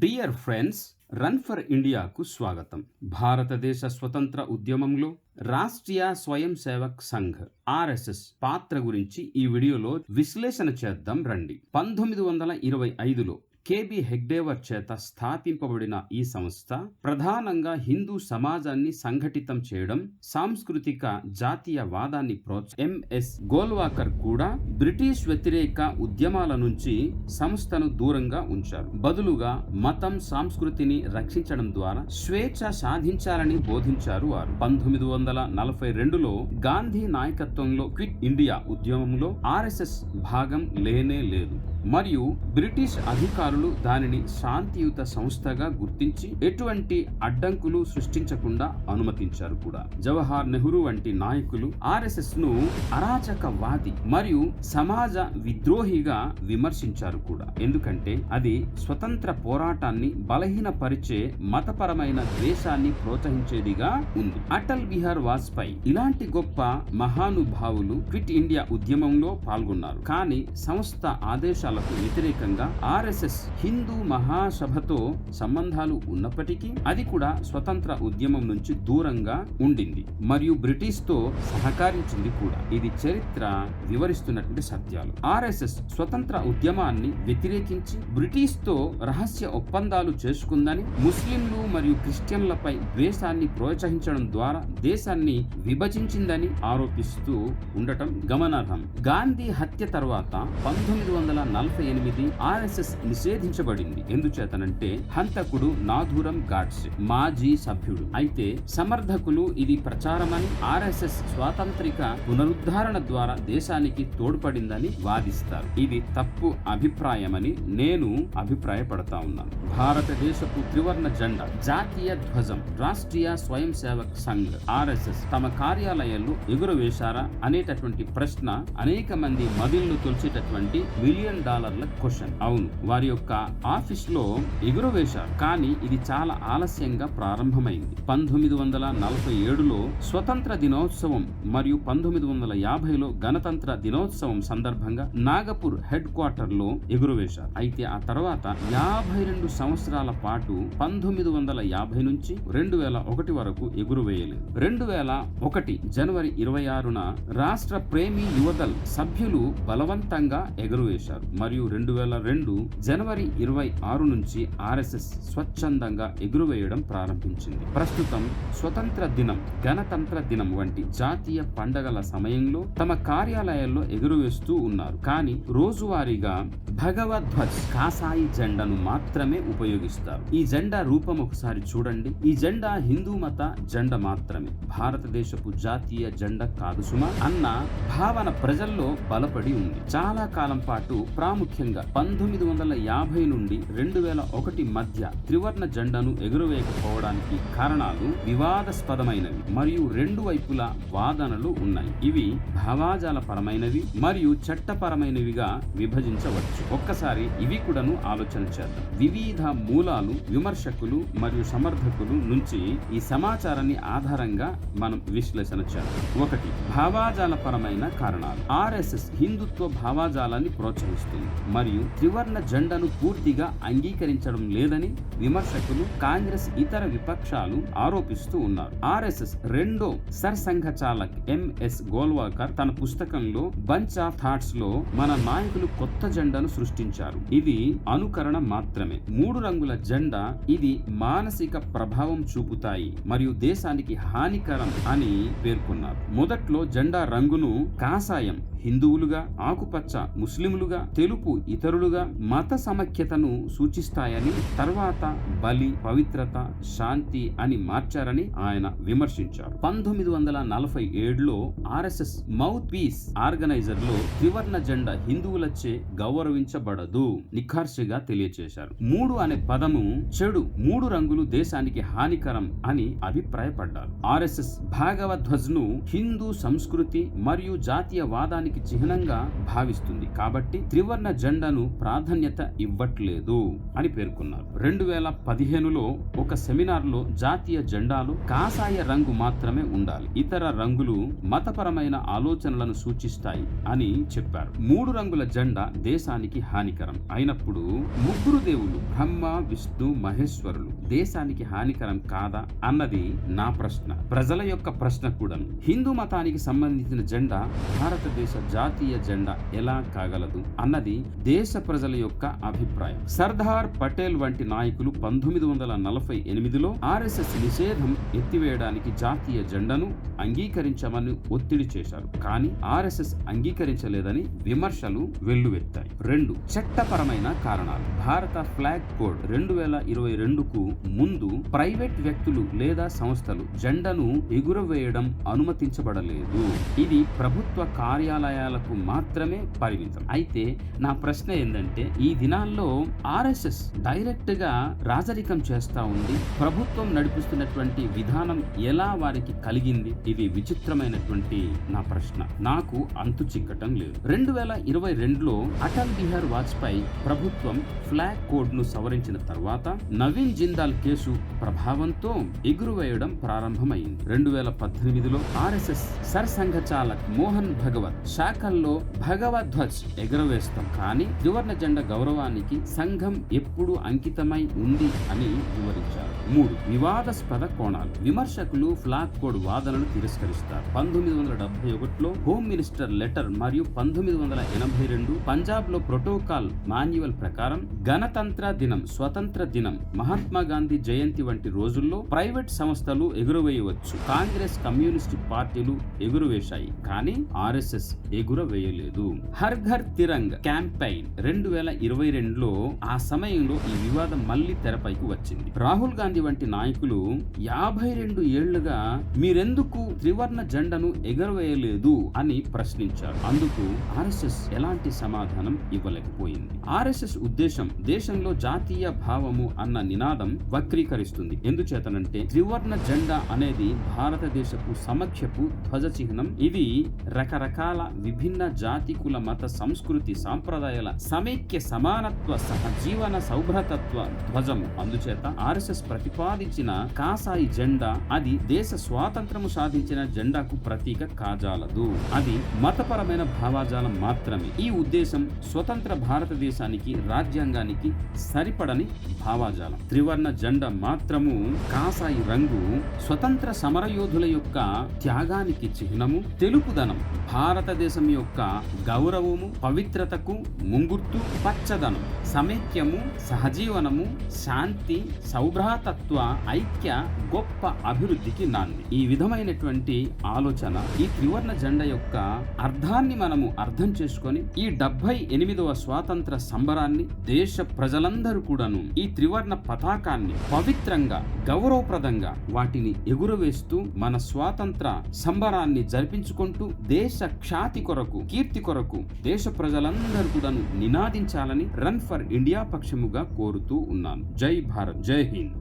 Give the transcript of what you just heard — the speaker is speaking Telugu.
డియర్ ఫ్రెండ్స్ రన్ ఫర్ ఇండియాకు స్వాగతం. భారతదేశ స్వతంత్ర ఉద్యమంలో రాష్ట్రీయ స్వయం సేవక్ సంఘ్ ఆర్ఎస్ఎస్ పాత్ర గురించి ఈ వీడియోలో విశ్లేషణ చేద్దాం రండి. పంతొమ్మిది వందల ఇరవై ఐదులో కేబి హెగ్డేవర్ చేత స్థాపింపబడిన ఈ సంస్థ ప్రధానంగా హిందూ సమాజాన్ని సంఘటితం చేయడం సాంస్కృతిక జాతీయవాదాన్ని ప్రోత్స ఎంఎస్ గోల్వాకర్ కూడా బ్రిటిష్ వ్యతిరేక ఉద్యమాల నుంచి సంస్థను దూరంగా ఉంచారు. బదులుగా మతం సంస్కృతిని రక్షించడం ద్వారా స్వేచ్ఛ సాధించాలని బోధించారు వారు. పంతొమ్మిది వందల నలభై రెండులో గాంధీ నాయకత్వంలో క్విట్ ఇండియా ఉద్యమంలో ఆర్ఎస్ఎస్ భాగం లేనే లేదు. మరియు బ్రిటిష్ అధికారులు దానిని శాంతియుత సంస్థగా గుర్తించి ఎటువంటి అడ్డంకులు సృష్టించకుండా అనుమతించారు కూడా. జవహర్ నెహ్రూ వంటి నాయకులు ఆర్ఎస్ఎస్ను అరాచకవాది మరియు సమాజ విద్రోహిగా విమర్శించారు కూడా. ఎందుకంటే అది స్వతంత్ర పోరాటాన్ని బలహీనపరిచే మతపరమైన ద్వేషాన్ని ప్రోత్సహించేదిగా ఉంది. అటల్ బిహార్ వాజ్పేయి ఇలాంటి గొప్ప మహానుభావులు క్విట్ ఇండియా ఉద్యమంలో పాల్గొన్నారు. కానీ సంస్థ ఆదేశాలకు వ్యతిరేకంగా ఆర్ఎస్ఎస్ హిందూ మహాసభతో సంబంధాలు ఉన్నప్పటికీ అది కూడా స్వతంత్ర ఉద్యమం నుంచి దూరంగా ఉండింది. మరియు బ్రిటిష్తో సహకరించింది కూడా ఇది చరిత్ర వివరిస్తున్నటువంటి సత్యాలు. ఆర్ఎస్ఎస్ స్వతంత్ర ఉద్యమాన్ని వ్యతిరేకించి బ్రిటిష్తో రహస్య ఒప్పందాలు చేసుకుందని ముస్లింలు మరియు క్రిస్టియన్లపై ద్వేషాన్ని ప్రోత్సహించడం ద్వారా దేశాన్ని విభజించిందని ఆరోపిస్తూ ఉండటం గమనార్హం. గాంధీ హత్య తర్వాత పంతొమ్మిది వందల నలభై ఎనిమిది ఆర్ఎస్ఎస్ నిషేధించబడింది ఎందుచేతనంటే హంతకుడు నాథూరం గాడ్సే మాజీ సభ్యుడు. అయితే సమర్థకులు ఇది ప్రచారమని ఆర్ఎస్ఎస్ స్వాతంత్రిక పునరుద్ధరణ ద్వారా దేశానికి తోడ్పడిందని వాదిస్తారు. ఇది తప్పు అభిప్రాయమని నేను అభిప్రాయపడతా ఉన్నాను. భారతదేశపు త్రివర్ణ జెండా జాతీయ ధ్వజం రాష్ట్రీయ స్వయం సేవక్ సంఘ్ ఆర్ఎస్ఎస్ తమ కార్యాలయాల్లో ఎగురవేశారా అనేటటువంటి ప్రశ్న అనేక మంది మదిల్ను తొలిచేటటువంటి మిలియన్ డాలర్ల క్వశ్చన్. అవును వారి యొక్క ఆఫీస్లో ఎగురవేశారు. కానీ ఇది చాలా ఆలస్యంగా ప్రారంభమైంది. పంతొమ్మిది వందల నలభై ఏడులో స్వతంత్ర దినోత్సవం మరియు పంతొమ్మిది వందల యాభైలో గణతంత్ర దినోత్సవం సందర్భంగా నాగపూర్ హెడ్ క్వార్టర్లో ఎగురవేశారు. అయితే ఆ తర్వాత యాభై రెండు సంవత్సరాల పాటు పంతొమ్మిది వందల యాభై నుంచి రెండు వేల ఒకటి వరకు ఎగురవేయలేదు. రెండు వేల ఒకటి జనవరి ఇరవై ఆరున రాష్ట్ర ప్రేమి యువదల్ సభ్యులు బలవంతంగా ఎగురవేశారు. మరియు రెండు వేల రెండు జనవరి ఇరవై ఆరు నుంచి ఆర్ఎస్ఎస్ స్వచ్ఛందంగా ఎగురువేయడం ప్రారంభించింది. ప్రస్తుతం స్వతంత్ర దినం గణతంత్ర దినం వంటి జాతీయ పండగల సమయంలో తమ కార్యాలయాల్లో ఎగురువేస్తూ ఉన్నారు. కానీ రోజువారీగా భగవద్ధ్వజ్ కాసాయి జెండాను మాత్రమే ఉపయోగిస్తారు. ఈ జెండా రూపం ఒకసారి చూడండి. ఈ జెండా హిందూ మత జెండా మాత్రమే. భారతదేశపు జాతీయ జెండా కాదు సుమా. అన్న భావన ప్రజల్లో బలపడి ఉంది. చాలా కాలం పాటు ప్రాముఖ్యంగా పంతొమ్మిది వందల యాభై నుండి రెండు వేల ఒకటి మధ్య త్రివర్ణ జెండాను ఎగురవేయకపోవడానికి కారణాలు వివాదాస్పదమైనవి మరియు రెండు వైపులా వాదనలు ఉన్నాయి. ఇవి భావాజాల పరమైనవి మరియు చట్టపరమైనవిగా విభజించవచ్చు. ఒక్కసారి ఇవి కూడాను ఆలోచన చేద్దాం. వివిధ మూలాలు విమర్శకులు మరియు సమర్థకులు నుంచి ఈ సమాచారాన్ని ఆధారంగా మనం విశ్లేషణ చేద్దాం. ఒకటి భావాజాల పరమైన కారణాలు. ఆర్ఎస్ఎస్ హిందుత్వ భావాజాలాన్ని ప్రోత్సహిస్తుంది మరియు త్రివర్ణ జెండాను పూర్తిగా అంగీకరించడం లేదని విమర్శకులు కాంగ్రెస్ ఇతర విపక్షాలు ఆరోపిస్తూ ఉన్నారు. ఆర్ఎస్ఎస్ రెండో సర్సంఘ చాలక్ ఎంఎస్ గోల్వాకర్ తన పుస్తకంలో బంచ్ ఆఫ్ థాట్స్లో మన నాయకులు కొత్త జెండాను సృష్టించారు. ఇది అనుకరణ మాత్రమే. మూడు రంగుల జెండా ఇది మానసిక ప్రభావం చూపుతాయి మరియు దేశానికి హానికరం అని పేర్కొన్నారు. మొదట్లో జెండా రంగును కాషాయం హిందువులుగా ఆకుపచ్చ ముస్లింలుగా తెలుపు ఇతరులుగా మత సమైక్యతను సూచిస్తాయని తర్వాత బలి పవిత్రత శాంతి అని మార్చారని ఆయన విమర్శించారు. పంతొమ్మిది వందల నలభై ఏడులో ఆర్ఎస్ఎస్ మౌత్ పీస్ ఆర్గనైజర్లో త్రివర్ణ జెండా హిందువులచే గౌరవించబడదు నిఖార్షిగా తెలియజేశారు మూడు అనే పదము చెడు మూడు రంగులు దేశానికి హానికరం అని అభిప్రాయపడ్డారు. ఆర్ఎస్ఎస్ భాగవధ్వజ్ను హిందూ సంస్కృతి మరియు జాతీయవాదానికి చిహ్నంగా భావిస్తుంది. కాబట్టి త్రివర్ణ త్రివర్ణ జెండాను ప్రాధాన్యత ఇవ్వట్లేదు అని పేర్కొన్నారు. రెండు వేల పదిహేనులో ఒక సెమినార్లో జాతీయ జెండాలు కాషాయ రంగు మాత్రమే ఉండాలి. ఇతర రంగులు మతపరమైన ఆలోచనలను సూచిస్తాయి అని చెప్పారు. మూడు రంగుల జెండా దేశానికి హానికరం. అయినప్పుడు ముగ్గురు దేవులు బ్రహ్మ విష్ణు మహేశ్వరులు దేశానికి హానికరం కాదా అన్నది నా ప్రశ్న. ప్రజల యొక్క ప్రశ్న కూడా హిందూ మతానికి సంబంధించిన జెండా భారతదేశ జాతీయ జెండా ఎలా కాగలదు అన్నది దేశ ప్రజల యొక్క అభిప్రాయం. సర్దార్ పటేల్ వంటి నాయకులు పంతొమ్మిది వందల నలభై ఎనిమిదిలో ఆర్ఎస్ఎస్ నిషేధం ఎత్తివేయడానికి జాతీయ జెండాను అంగీకరించమని ఒత్తిడి చేశారు. కానీ ఆర్ఎస్ఎస్ అంగీకరించలేదని విమర్శలు వెల్లువెత్తాయి. రెండు చట్టపరమైన కారణాలు. భారత ఫ్లాగ్ కోడ్ రెండు వేల ఇరవై రెండుకు ముందు ప్రైవేట్ వ్యక్తులు లేదా సంస్థలు జెండాను ఎగురవేయడం అనుమతించబడలేదు. ఇది ప్రభుత్వ కార్యాలయాలకు మాత్రమే పరిమితం. అయితే నా ప్రశ్న ఏంటంటే ఈ జిల్లాల్లో ఆర్ఎస్ఎస్ డైరెక్ట్గా రాజరికం చేస్తా ఉంది. ప్రభుత్వం నడిపిస్తున్నటువంటి విధానం ఎలా వారికి కలిగింది? ఇది విచిత్రమైనటువంటి నా ప్రశ్న. నాకు అంతు చిక్కటం లేదు. రెండు వేల ఇరవై రెండులో అటల్ బిహార్ వాజ్పేయి ప్రభుత్వం ఫ్లాగ్ కోడ్ను సవరించిన తర్వాత నవీన్ జిందాల్ కేసు ప్రభావంతో ఎగురువేయడం ప్రారంభమైంది. రెండు వేల పద్దెనిమిదిలో ఆర్ఎస్ఎస్ సర్సంఘ చాలక్ మోహన్ భగవత్ శాఖల్లో భగవధ్వజ్ ఎగురవేస్తాం. కానీ త్రివర్ణ జెండా గౌరవానికి సంఘం ఎప్పుడు అంకితమై ఉంది అని వివరించారు. మూడు వివాదాస్పద కోణాలు. విమర్శకులు ఫ్లాగ్ కోడ్ వాదనను తిరస్కరిస్తారు. పంతొమ్మిది వందల డెబ్బై ఒకటిలో హోమ్ మినిస్టర్ లెటర్ మరియు పంతొమ్మిది వందల ఎనభై రెండు పంజాబ్లో ప్రోటోకాల్ మాన్యువల్ ప్రకారం గణతంత్ర దినం స్వతంత్ర దినం మహాత్మా గాంధీ జయంతి వంటి రోజుల్లో ప్రైవేట్ సంస్థలు ఎగురవేయవచ్చు. కాంగ్రెస్ కమ్యూనిస్టు పార్టీలు ఎగురవేశాయి కానీ ఆర్ఎస్ఎస్ ఎగురవేయలేదు. హర్ ఘర్ తిరంగ్ క్యాంపెయిన్ రెండు వేల ఇరవై రెండులో ఆ సమయంలో ఈ వివాదం మళ్ళీ తెరపైకి వచ్చింది. రాహుల్ గాంధీ వంటి నాయకులు యాభై రెండు ఏళ్ళుగా మీరెందుకు త్రివర్ణ జెండను ఎగరవేయలేదు అని ప్రశ్నించారు. అందుకు ఆర్ఎస్ఎస్ ఎలాంటి సమాధానం ఇవ్వలేకపోయింది. ఆర్ఎస్ఎస్ ఉద్దేశం దేశంలో జాతీయ భావము అన్న నినాదం వక్రీకరిస్తుంది. ఎందుచేతనంటే త్రివర్ణ జెండా అనేది భారతదేశపు సమఖ్యపు ధ్వజ చిహ్నం ఇది రకరకాల విభిన్న జాతి కుల మత సంస్కృతి సాంప్రదాయాల సమైక్య సమానత్వ సహజీవన సౌభ్రతత్వ ధ్వజము. అందుచేత ఆర్ఎస్ఎస్ ప్రతిపాదించిన కాసాయి జెండా అది దేశ స్వాతంత్రము సాధించిన జెండాకు ప్రతీక కాజాలదు. అది మతపరమైన భావాజాలం మాత్రమే. ఈ ఉద్దేశం స్వతంత్ర భారతదేశానికి రాజ్యాంగానికి సరిపడని భావాజాలం. త్రివర్ణ జెండా మాత్రము కాసాయి రంగు స్వతంత్ర సమరయోధుల యొక్క త్యాగానికి చిహ్నము తెలుపుదనం. భారతదేశం యొక్క గౌరవము పవిత్రతకు ముంగుర్తు పచ్చదనం. సమైక్యము సహజీవనము శాంతి సౌభ్రాతత్వ ఐక్య గొప్ప అభివృద్ధికి నాంది. ఈ విధమైనటువంటి ఆలోచన ఈ త్రివర్ణ జెండా యొక్క అర్థాన్ని మనము అర్థం చేసుకొని ఈ డెబ్బై ఎనిమిదవ స్వాతంత్ర సంబరాన్ని దేశ ప్రజలందరూ కూడాను ఈ త్రివర్ణ పతాకాన్ని పవిత్రంగా గౌరవప్రదంగా వాటిని ఎగురవేస్తూ మన స్వాతంత్ర సంబరాన్ని జరిపించుకుంటూ దేశ ఖ్యాతి కొరకు కీర్తి కొరకు దేశ ప్రజలందరూ కూడాను నినాదించాలని రన్ ఫర్ ఇండియా పక్షముగా కోరుతూ ఉన్నాను జై భారత్ జై హింద్